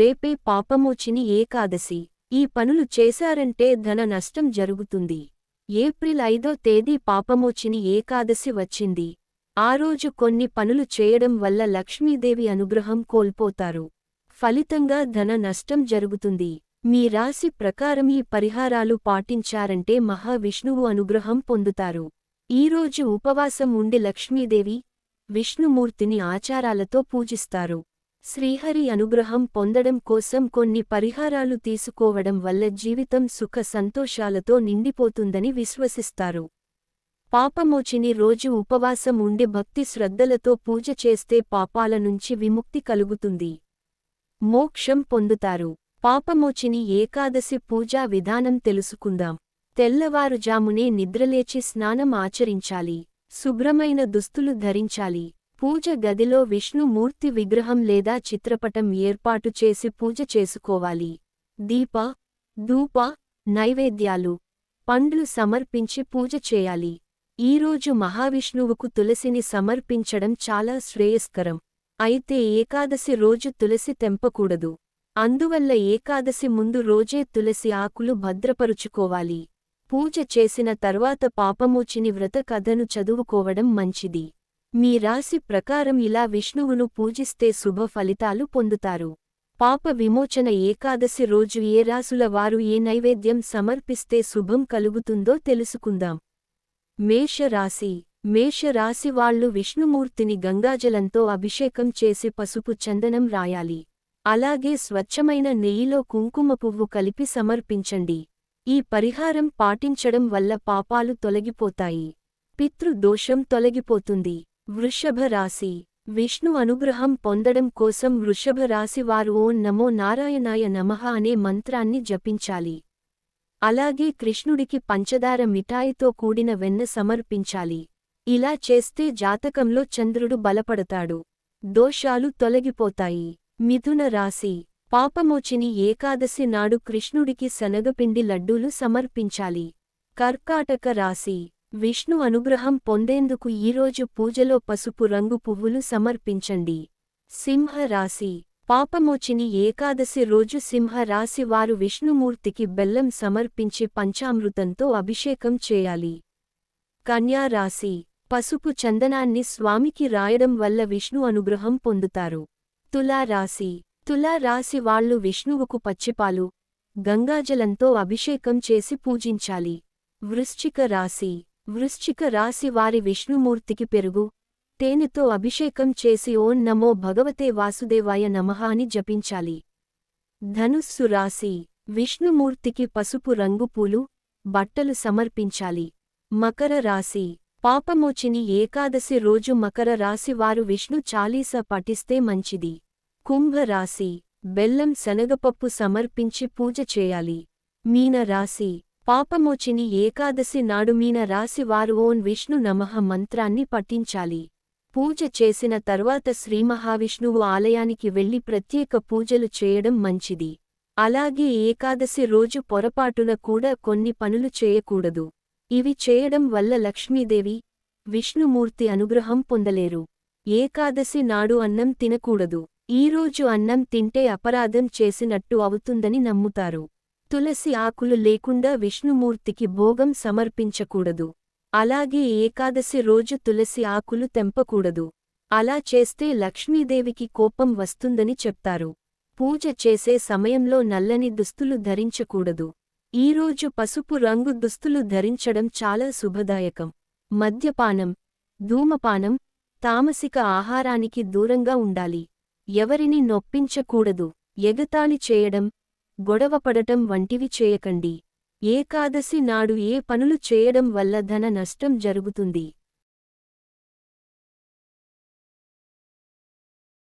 రేపే పాపమోచిని ఏకాదశి. ఈ పనులు చేశారంటే ధన నష్టం జరుగుతుంది. ఏప్రిల్ ఐదో తేదీ పాపమోచిని ఏకాదశి వచ్చింది. ఆ రోజు కొన్ని పనులు చేయడం వల్ల లక్ష్మీదేవి అనుగ్రహం కోల్పోతారు. ఫలితంగా ధన నష్టం జరుగుతుంది. మీ రాశి ప్రకారం ఈ పరిహారాలు పాటించారంటే మహావిష్ణువు అనుగ్రహం పొందుతారు. ఈరోజు ఉపవాసం ఉండి లక్ష్మీదేవి విష్ణుమూర్తిని ఆచారాలతో పూజిస్తారు. శ్రీహరి అనుగ్రహం పొందడం కోసం కొన్ని పరిహారాలు తీసుకోవడం వల్ల జీవితం సుఖ సంతోషాలతో నిండిపోతుందని విశ్వసిస్తారు. పాపమోచిని రోజు ఉపవాసం ఉండి భక్తి శ్రద్ధలతో పూజ చేస్తే పాపాల నుంచి విముక్తి కలుగుతుంది. మోక్షం పొందుతారు. పాపమోచిని ఏకాదశి పూజా విధానం తెలుసుకుందాం. తెల్లవారుజామునే నిద్రలేచి స్నానం ఆచరించాలి. శుభ్రమైన దుస్తులు ధరించాలి. పూజ గదిలో విష్ణుమూర్తి విగ్రహం లేదా చిత్రపటం ఏర్పాటు చేసి పూజ చేసుకోవాలి. దీప ధూప నైవేద్యాలు పండ్లు సమర్పించి పూజ చేయాలి. ఈరోజు మహావిష్ణువుకు తులసిని సమర్పించడం చాలా శ్రేయస్కరం. అయితే ఏకాదశి రోజు తులసి తెంపకూడదు. అందువల్ల ఏకాదశి ముందు రోజే తులసి ఆకులు భద్రపరుచుకోవాలి. పూజ చేసిన తర్వాత పాపమూచిని వ్రత కథను చదువుకోవడం మంచిది. మీ రాశి ప్రకారం ఇలా విష్ణువును పూజిస్తే శుభ ఫలితాలు పొందుతారు. పాప విమోచన ఏకాదశి రోజు ఏ రాసుల వారు ఏ నైవేద్యం సమర్పిస్తే శుభం కలుగుతుందో తెలుసుకుందాం. మేషరాశి మేషరాశి వాళ్ళు విష్ణుమూర్తిని గంగాజలంతో అభిషేకం చేసి పసుపు చందనం రాయాలి. అలాగే స్వచ్ఛమైన నెయ్యిలో కుంకుమ పువ్వు కలిపి సమర్పించండి. ఈ పరిహారం పాటించడం వల్ల పాపాలు తొలగిపోతాయి. పితృదోషం తొలగిపోతుంది. వృషభ రాశి విష్ణు అనుగ్రహం పొందడం కోసం వృషభ రాశి వారు ఓం నమో నారాయణాయ నమః అనే మంత్రాన్ని జపించాలి. అలాగే కృష్ణుడికి పంచదార మిఠాయితో కూడిన వెన్న సమర్పించాలి. ఇలా చేస్తే జాతకంలో చంద్రుడు బలపడతాడు. దోషాలు తొలగిపోతాయి. మిథున రాశి. పాపమోచిని ఏకాదశి నాడు కృష్ణుడికి శనగపిండి లడ్డూలు సమర్పించాలి. కర్కాటక రాశి. విష్ణు అనుగ్రహం పొందేందుకు ఈరోజు పూజలో పసుపు రంగు పువ్వులు సమర్పించండి. సింహ రాశి పాపమోచిని ఏకాదశి రోజు సింహ రాశి వారు విష్ణుమూర్తికి బెల్లం సమర్పించి పంచామృతంతో అభిషేకం చేయాలి. కన్యా రాశి. పసుపు చందనాన్ని స్వామికి రాయడం వల్ల విష్ణు అనుగ్రహం పొందుతారు. తులా తులారాశి వాళ్ళు విష్ణువుకు పచ్చిపాలు గంగాజలంతో అభిషేకం చేసి పూజించాలి. వృశ్చిక రాశి. వృశ్చిక రాశి వారి విష్ణుమూర్తికి పెరుగు. తేనెతో అభిషేకం చేసి ఓం నమో భగవతే వాసుదేవాయ నమః అని జపించాలి. ధనుస్సు రాశి విష్ణుమూర్తికి పసుపు రంగు పూలు బట్టలు సమర్పించాలి. మకర రాశి పాపమోచిని ఏకాదశి రోజు మకర రాశి వారు విష్ణు చాలీస పఠిస్తే మంచిది. కుంభరాశి బెల్లం శనగపప్పు సమర్పించి పూజ చేయాలి. మీన రాశి పాపమోచిని ఏకాదశి నాడు మీన వారు ఓం విష్ణు నమః మంత్రాన్ని పఠించాలి. పూజ చేసిన తర్వాత శ్రీమహావిష్ణువు ఆలయానికి వెళ్ళి ప్రత్యేక పూజలు చేయడం మంచిది. అలాగే ఏకాదశి రోజు పొరపాటున కూడా కొన్ని పనులు చేయకూడదు. ఇవి చేయడం వల్ల లక్ష్మీదేవి విష్ణుమూర్తి అనుగ్రహం పొందలేరు. ఏకాదశి నాడు అన్నం తినకూడదు. ఈరోజు అన్నం తింటే అపరాధం చేసినట్టు అవుతుందని నమ్ముతారు. తులసి ఆకులు లేకుండా విష్ణుమూర్తికి భోగం సమర్పించకూడదు. అలాగే ఏకాదశి రోజు తులసి ఆకులు తెంపకూడదు. అలా చేస్తే లక్ష్మీదేవికి కోపం వస్తుందని చెప్తారు. పూజ చేసే సమయంలో నల్లని దుస్తులు ధరించకూడదు. ఈరోజు పసుపు రంగు దుస్తులు ధరించడం చాలా శుభదాయకం. మద్యపానం ధూమపానం తామసిక ఆహారానికి దూరంగా ఉండాలి. ఎవరిని నొప్పించకూడదు. ఎగతాళి చేయడం గొడవపడటం వంటివి చేయకండి. ఏకాదశి నాడు ఏ పనులు చేయడం వల్ల ధన నష్టం జరుగుతుంది.